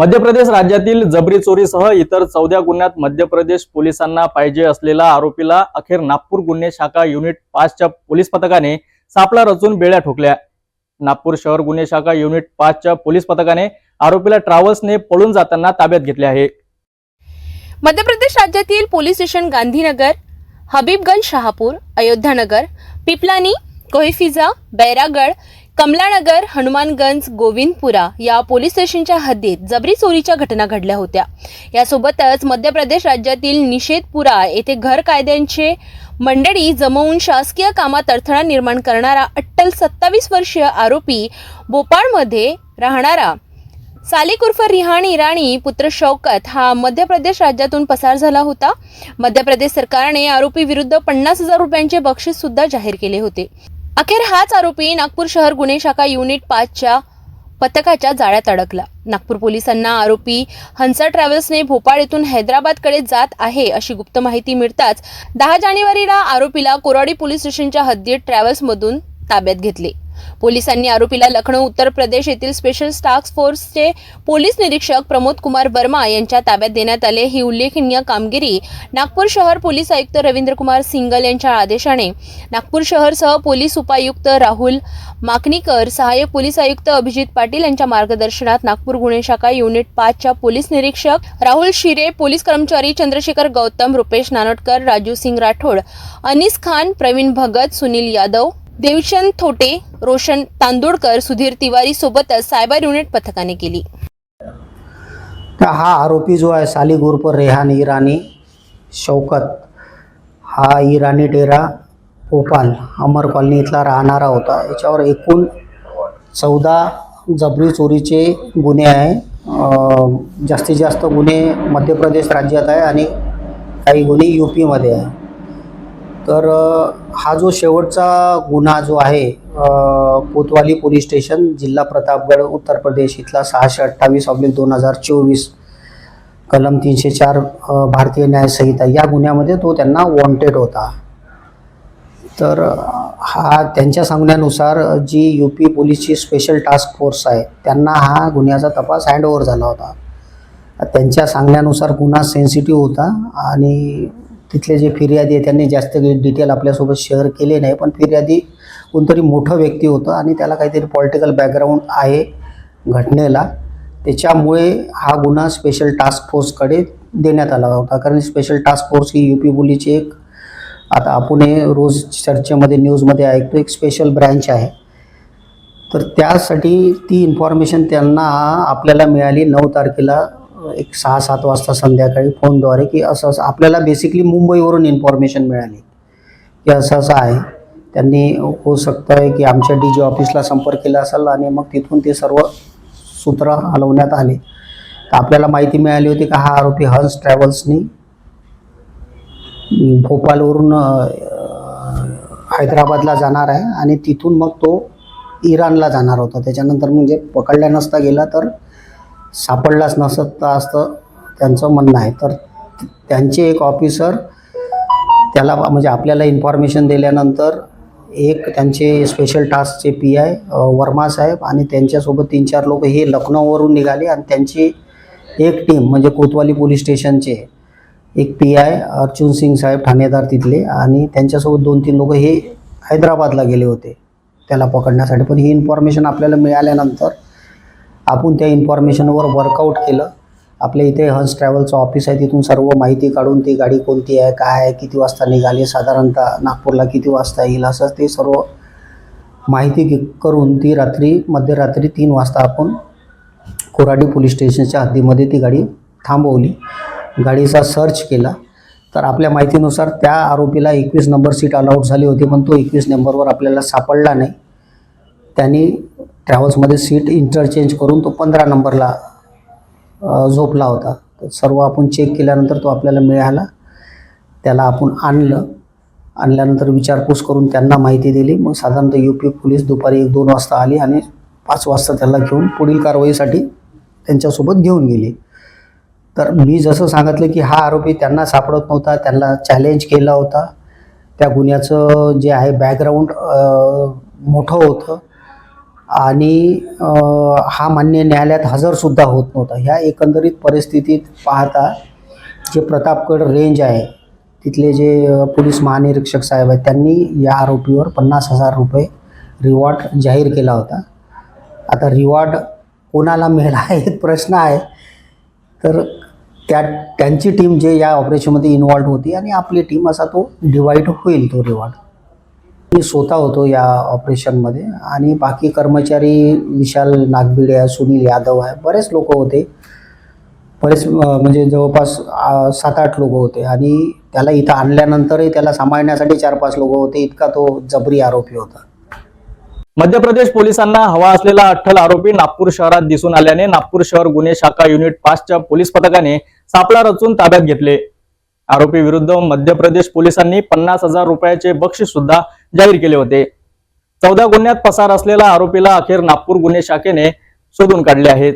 मध्य प्रदेश राज्यातील जबरी चोरीसह इतर चौदा गुन्ह्यात मध्य प्रदेश पोलिसांना पाहिजे असलेला आरोपीला अखेर नागपूर गुन्हे शाखा युनिट पाचच्या पोलीस पथकाने सापळा रचून बेड्या ठोकल्या. नागपूर शहर गुन्हे शाखा युनिट पाचच्या पोलीस पथकाने आरोपीला ट्रॅव्हल्सने पळून जाताना ताब्यात घेतले आहे. मध्य प्रदेश राज्यातील पोलीस स्टेशन गांधीनगर हबीबगंज शहापूर अयोध्यानगर पिपलानी कोहिफिजा बैरागड कमलानगर हनुमानगंज गोविंदपुरा या पोलीस स्टेशनच्या हद्दीत जबरी चोरीच्या घटना घडल्या होत्या. यासोबतच मध्य प्रदेश राज्यातील निषेधपुरा येथे घर कायद्यांचे मंडळी जमवून शासकीय कामात अडथळा निर्माण करणारा अट्टल सत्तावीस वर्षीय आरोपी भोपाळमध्ये राहणारा सालिक उर्फ रिहान इराणी पुत्र शौकत हा मध्य प्रदेश राज्यातून पसार झाला होता. मध्य प्रदेश सरकारने आरोपी विरुद्ध पन्नास हजार रुपयांचे बक्षीस सुद्धा जाहीर केले होते. अखेर हाच आरोपी नागपूर शहर गुन्हे शाखा युनिट पाचच्या पथकाच्या जाळ्यात अडकला. नागपूर पोलिसांना आरोपी हंसा ट्रॅव्हल्सने भोपाळ येथून हैदराबादकडे जात आहे अशी गुप्त माहिती मिळताच दहा जानेवारीला आरोपीला कोराडी पोलीस स्टेशनच्या हद्दीत ट्रॅव्हल्समधून ताब्यात घेतले. पोलिसांनी आरोपीला लखनौ उत्तर प्रदेश येथील स्पेशल टास्क फोर्सचे पोलीस निरीक्षक प्रमोद कुमार वर्मा यांच्या ताब्यात देण्यात आले. ही उल्लेखनीय कामगिरी नागपूर शहर पोलीस आयुक्त रवींद्र कुमार सिंगल यांच्या आदेशाने नागपूर शहरसह पोलीस उपायुक्त राहुल माकणीकर सहाय्यक पोलीस आयुक्त अभिजित पाटील यांच्या मार्गदर्शनात नागपूर गुन्हे शाखा युनिट पाचच्या पोलीस निरीक्षक राहुल शिरे पोलीस कर्मचारी चंद्रशेखर गौतम रुपेश नानोटकर राजू सिंग राठोड अनिस खान प्रवीण भगत सुनील यादव देवचंद थोटे रोशन तांदूळकर सुधीर तिवारी सोबतच सायबर युनिट पथकाने केली. तर हा आरोपी जो आहे साली उर्फ रेहान इराणी शौकत हा इराणी डेरा भोपाल अमर कॉलनी इथला राहणारा होता. याच्यावर एकूण चौदा जबरी चोरीचे गुन्हे आहे. जास्तीत जास्त गुन्हे मध्य प्रदेश राज्यात आहे आणि काही गुन्हे यू पीमध्ये आहे. तर हा जो शेवटचा गुन्हा जो आहे कोतवाली पोलीस स्टेशन जिल्हा प्रतापगड उत्तर प्रदेश इथला सहाशे अठ्ठावीस ऑब्लिक दोन हजार चोवीस कलम तीनशे चार भारतीय न्यायसंहिता या गुन्ह्यामध्ये तो त्यांना वॉन्टेड होता. तर हा त्यांच्या सांगण्यानुसार जी यू पी पोलीसची स्पेशल टास्क फोर्स आहे त्यांना हा गुन्ह्याचा तपास हँडओव्हर झाला होता. त्यांच्या सांगण्यानुसार गुन्हा सेन्सिटिव्ह होता आणि तिथले जे फिर्यादी आहे त्यांनी जास्त डिटेल आपल्यासोबत शेअर केले नाही. पण फिर्यादी कोणतरी मोठं व्यक्ती होतं आणि त्याला काहीतरी पॉलिटिकल बॅकग्राऊंड आहे घटनेला. त्याच्यामुळे हा गुन्हा स्पेशल टास्क फोर्सकडे देण्यात आला होता. कारण स्पेशल टास्क फोर्स ही यू पी पोलीसची एक आता आपण हे रोज चर्चेमध्ये न्यूजमध्ये ऐकतो एक स्पेशल ब्रँच आहे. तर त्यासाठी ती इन्फॉर्मेशन त्यांना आपल्याला मिळाली नऊ तारखेला. एक सहा सात वाजता संध्याकाळी फोनद्वारे की असं असं आपल्याला बेसिकली मुंबईवरून इन्फॉर्मेशन मिळाली. की असं असं आहे. त्यांनी होऊ शकतं आहे की आमच्या डी जी ऑफिसला संपर्क केला असेल आणि मग तिथून ते सर्व सूत्र हलवण्यात आले. तर आपल्याला माहिती मिळाली होती का हा आरोपी हंस ट्रॅव्हल्सनी भोपाळवरून हैदराबादला जाणार आहे आणि तिथून मग तो इराणला जाणार होता. त्याच्यानंतर म्हणजे पकडल्या नसता गेला तर सापडलाच नसत असतं त्यांचं म्हणणं आहे. तर त्यांचे एक ऑफिसर त्याला म्हणजे आपल्याला इन्फॉर्मेशन दिल्यानंतर एक त्यांचे स्पेशल टास्कचे पी आय वर्मा साहेब आणि त्यांच्यासोबत तीन चार लोक हे लखनौवरून निघाले आणि त्यांची एक टीम म्हणजे कोतवाली पोलीस स्टेशनचे एक पी आय अर्जुन सिंग साहेब ठाणेदार तिथले आणि त्यांच्यासोबत दोन तीन लोक हे हैदराबादला गेले होते. त्याला पकडण्यासाठी. पण ही इन्फॉर्मेशन आपल्याला मिळाल्यानंतर आपण त्या इन्फॉर्मेशनवर वर्कआउट केलं. आपल्या इथे हंस ट्रॅव्हलचं ऑफिस आहे. तिथून सर्व माहिती काढून ती गाडी कोणती आहे काय आहे किती वाजता निघाली साधारणतः नागपूरला किती वाजता येईल असं ते सर्व माहिती करून ती रात्री मध्यरात्री तीन वाजता आपण कोराडी पोलीस स्टेशनच्या हद्दीमध्ये ती गाडी थांबवली. गाडीचा सर्च केला. तर आपल्या माहितीनुसार त्या आरोपीला एकवीस नंबर सीट अलाउड झाली होती पण तो एकवीस नंबरवर आपल्याला सापडला नाही. त्यांनी ट्रॅव्हल्समध्ये सीट इंटरचेंज करून तो पंधरा नंबरला झोपला होता. तर सर्व आपण चेक केल्यानंतर तो आपल्याला मिळाला. त्याला आपण आणलं. आणल्यानंतर विचारपूस करून त्यांना माहिती दिली. मग साधारणतः यू पी पोलीस दुपारी एक दोन वाजता आली आणि पाच वाजता त्याला घेऊन पुढील कारवाईसाठी त्यांच्यासोबत घेऊन गेली. तर मी जसं सांगितलं की हा आरोपी त्यांना सापडत नव्हता त्यांना चॅलेंज केला होता. त्या गुन्ह्याचं जे आहे बॅकग्राऊंड मोठं होतं. आणि हा मान्य न्यायालयात हजरसुद्धा होत नव्हता. ह्या एकंदरीत परिस्थितीत पाहता जे प्रतापगड रेंज आहे तिथले जे पोलीस महानिरीक्षक साहेब आहेत त्यांनी या आरोपीवर पन्नास हजार रुपये रिवॉर्ड जाहीर केला होता. आता रिवॉर्ड कोणाला मिळाला एक प्रश्न आहे. तर त्या त्यांची टीम जे या ऑपरेशनमध्ये इन्वॉल्ड होती आणि आपली टीम असा तो डिवाईड होईल तो रिवॉर्ड मी स्वतः होतो या ऑपरेशनमध्ये आणि बाकी कर्मचारी विशाल नागबिडे आहे सुनील यादव आहे बरेच लोक होते. बरेच म्हणजे जवळपास सात आठ लोक होते आणि त्याला इथं आणल्यानंतरही त्याला सांभाळण्यासाठी चार पाच लोक होते. इतका तो जबरी आरोपी होता. मध्य प्रदेश पोलिसांना हवा असलेला अठ्ठल आरोपी नागपूर शहरात दिसून आल्याने नागपूर शहर गुन्हे शाखा युनिट पाचच्या पोलीस पथकाने सापळा रचून ताब्यात घेतले. आरोपी विरुद्ध मध्य प्रदेश पोलिसांनी पन्नास हजार रुपयाचे बक्षीस सुद्धा जाहीर केले होते. चौदा गुन्ह्यात पसार असलेला आरोपीला अखेर नागपूर गुन्हे शाखेने शोधून काढले आहेत.